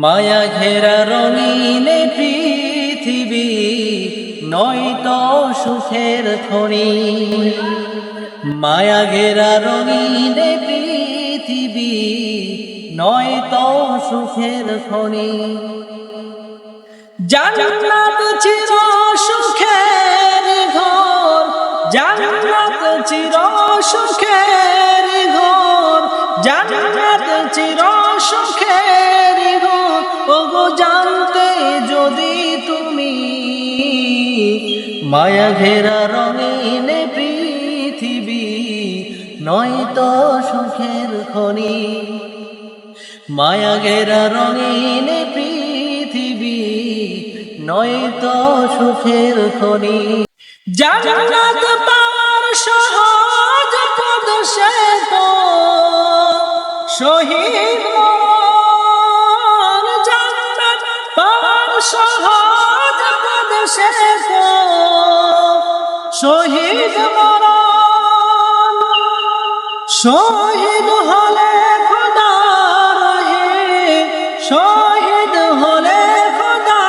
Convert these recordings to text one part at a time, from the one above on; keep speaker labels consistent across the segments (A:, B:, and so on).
A: মায়া ঘেরা রঙিনে পৃথিবী, নয়তো সুখের খনি। মায়া ঘেরা রঙিনে পৃথিবী, নয়তো সুখের খনি। জান্নাত চির সুখের ঘর, জান্নাত চির সুখের ঘর, জান্নাত চির সুখের মায়া ঘেরা রঙিন পৃথিবী, নয়তো সুখের খনি। মায়া ঘেরা রঙিন পৃথিবী, নয়তো সুখের খনি। জান্নাত পাওয়ার সহজ পদ সে সহজ পদ সে শহীদ মরণ, শহীদ হলে খোদা শহীদ হলে খোদা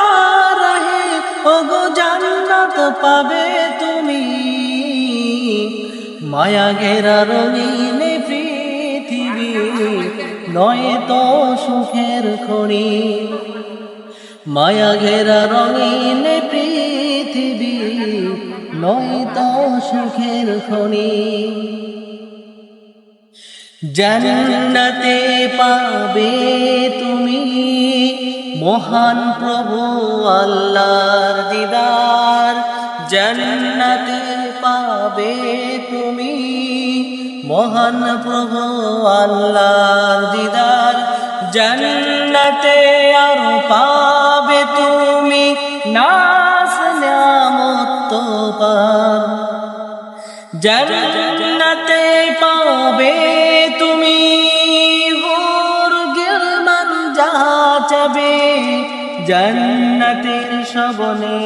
A: ওগো জান্নাত পাবে তুমি, মায়া ঘেরা রঙিন পৃথিবী, নয় তো সুখের খনি। মায়া ঘেরা রঙিন নয় তো সুখের খনি। জান্নাতে পাবে তুমি মহান প্রভু আল্লাহর দিদার। জান্নাতে পাবে তুমি মহান প্রভু আল্লাহর দিদার। জান্নাতে আর পাবে তুমি নিয়ামত পার জান্নাতে পাবে তুমি হুর গিলমান যাচাবে জান্নাতের সবনে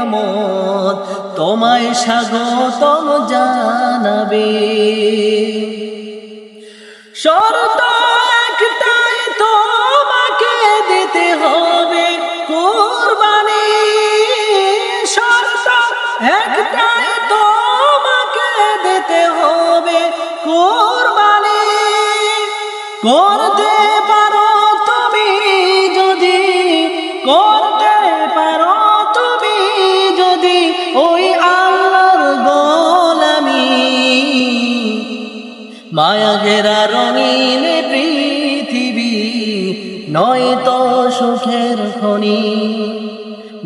A: আমদ তোমায় স্বাগতম জানাবে। শর্ত একটাই তোমাকে দিতে হবে কোরবানি। করতে পারো তুমি যদি, করতে পারো তুমি যদি ওই আল্লাহর গোলামি। মায়া ঘেরা রঙিন পৃথিবী নয় তো সুখের খনি।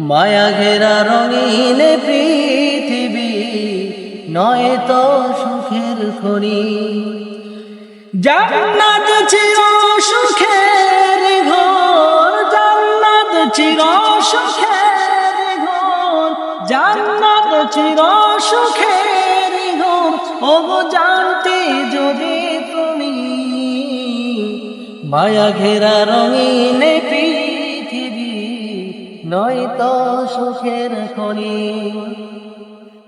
A: মায়া ঘেরা রঙিন পৃথিবী, নয় তো সুখের খনি। জান্নাত চির সুখের ঘর, জান্নাত চির সুখের ঘর, জান্নাত চির সুখের ঘর। ওগো জানতে যদি তুমি, মায়া ঘেরা রঙিন নয় তো সুখের খনি।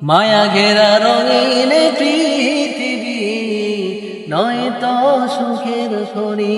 A: মায়া ঘেরা রঙিন পৃথিবী নয় তো সুখের খনি।